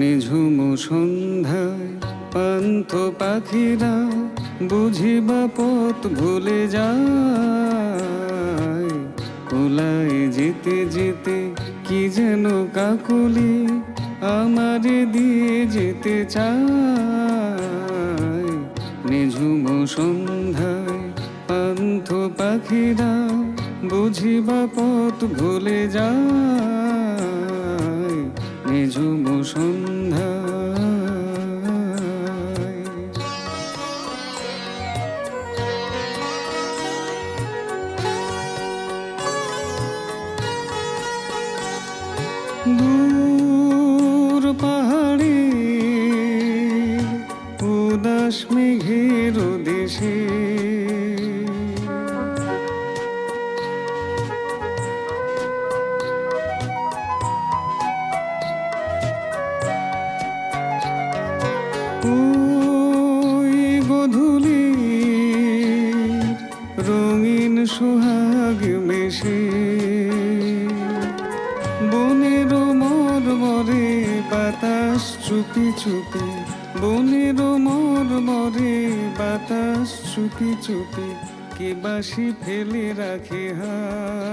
নিঝুম সন্ধ্যায় পান্থ পাখিরা বুঝিবা পথ ভুলে যায়। কোলায় যেতে যেতে কি যেন কাকুলি আমারে দিয়ে যেতে চায়। নিঝুম সন্ধ্যায় পান্থ পাখিরা বুঝিবা পথ ভুলে যায়। দূর পাহাড়ে উদাস মেঘের দেশে। ওই গধূলি রঙিন বাতাস চুপি চুপি বনের মোর মরে বাতাস চুপি চুপি কে বাসি ফেলে রাখে হায়